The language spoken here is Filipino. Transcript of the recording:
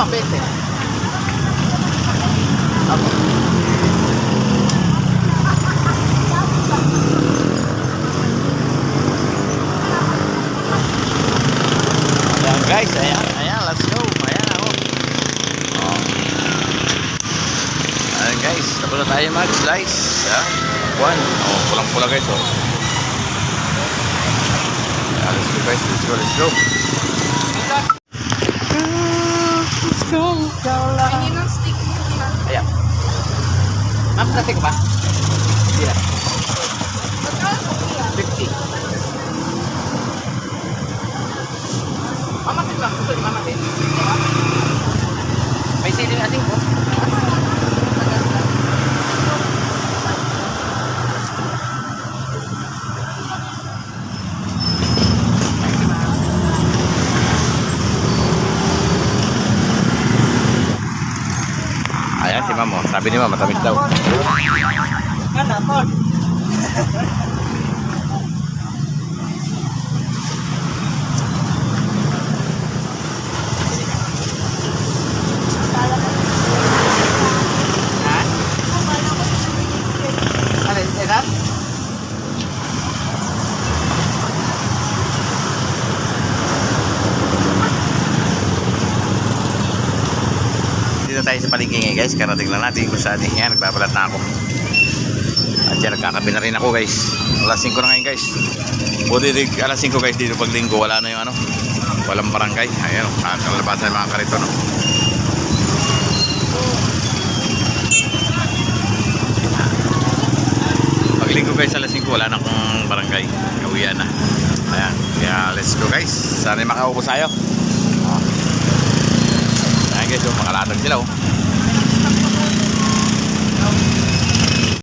naman, 20. Okay. Ayan guys, ayan, ayan, let's go. Ayan ako. Oh. Ayan guys, tapos tayo mag-slice. Ayan, one. Oh, pulang-pula guys, oh. Ayan, let's go guys, let's go, let's go. Ma'am, kasi ko ba? Hindi na. Magkano kuya? 50. Mamatin lang. Gusto ni mamatin. Ayan si Mamo. Sabi ni Mama, matamis daw. Ha? Tayo sa palengke ngayon guys. Karating lang natin kung saan yan. Nagbabalat na ako. At yan, nagkakabi na rin ako guys. Alas 5 na ngayon guys. Buti rin, alas 5 guys dito pag linggo. Wala na yung ano. Walang barangay. Ayan, oh, kakalabasan ng mga karito no. Pag linggo guys alas 5 wala na akong barangay. Kawian na. Ayan. Kaya let's go guys. Sana makaubos tayo. Guys, oh, makalatag sila oh.